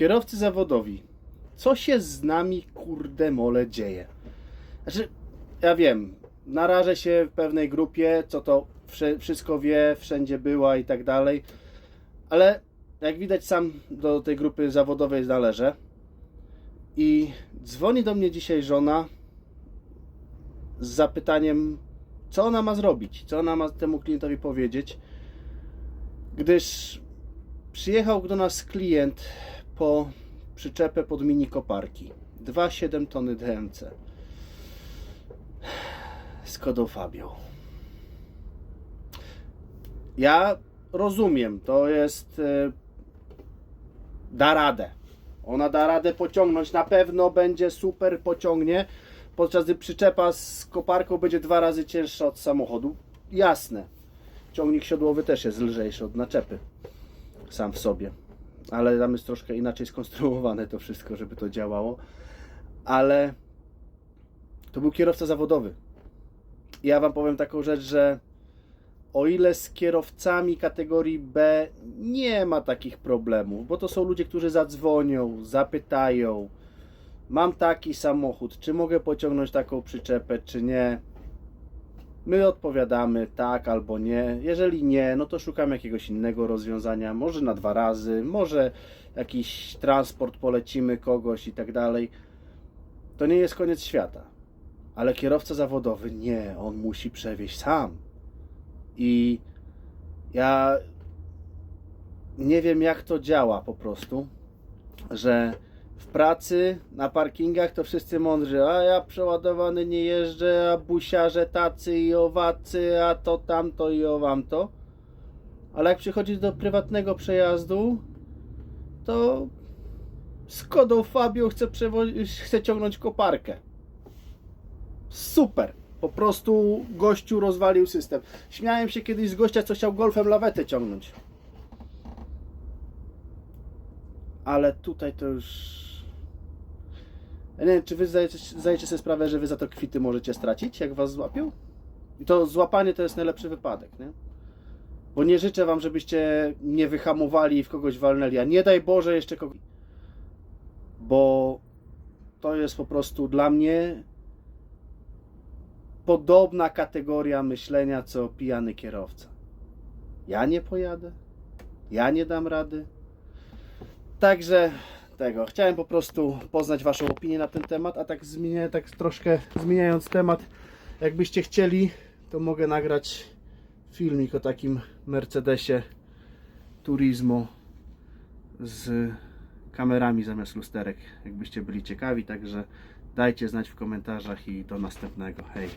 Kierowcy zawodowi, co się z nami kurde mole dzieje? Znaczy, ja wiem, narażę się w pewnej grupie, co to wszystko wie, wszędzie była i tak dalej, ale jak widać sam do tej grupy zawodowej należę i dzwoni do mnie dzisiaj żona z zapytaniem, co ona ma zrobić, co ona ma temu klientowi powiedzieć, gdyż przyjechał do nas klient po przyczepę pod mini koparki 2,7 tony DMC z kodą Fabio. Ja rozumiem, to jest e, da radę. Ona da radę pociągnąć, na pewno będzie super pociągnie, podczas gdy przyczepa z koparką będzie dwa razy cięższa od samochodu. Jasne. Ciągnik siodłowy też jest lżejszy od naczepy sam w sobie. Ale tam jest troszkę inaczej skonstruowane to wszystko, żeby to działało. Ale to był kierowca zawodowy. Ja Wam powiem taką rzecz, że o ile z kierowcami kategorii B nie ma takich problemów, bo to są ludzie, którzy zadzwonią, zapytają, mam taki samochód, czy mogę pociągnąć taką przyczepę, czy nie. My odpowiadamy tak albo nie. Jeżeli nie, no to szukamy jakiegoś innego rozwiązania, może na dwa razy, może jakiś transport polecimy kogoś i tak dalej. To nie jest koniec świata. Ale kierowca zawodowy nie, on musi przewieźć sam. I ja nie wiem jak to działa po prostu, że w pracy, na parkingach to wszyscy mądrzy, a ja przeładowany nie jeżdżę, a busiarze tacy i owacy, a to tamto i owamto. Ale jak przychodzi do prywatnego przejazdu, to z kodą Fabio chce, chce ciągnąć koparkę. Super! Po prostu gościu rozwalił system. Śmiałem się kiedyś z gościa, co chciał golfem lawetę ciągnąć. Ale tutaj to już. Nie czy wy zdajecie, zdajecie sobie sprawę, że wy za to kwity możecie stracić, jak was złapią? I to złapanie to jest najlepszy wypadek, nie? Bo nie życzę wam, żebyście nie wyhamowali i w kogoś walnęli, a nie daj Boże jeszcze kogoś. Bo to jest po prostu dla mnie podobna kategoria myślenia co pijany kierowca. Ja nie pojadę, ja nie dam rady. Także tego, chciałem po prostu poznać Waszą opinię na ten temat, a tak zmienię, tak troszkę zmieniając temat, jakbyście chcieli, to mogę nagrać filmik o takim Mercedesie Turismo z kamerami zamiast lusterek, jakbyście byli ciekawi, także dajcie znać w komentarzach i do następnego. Hej!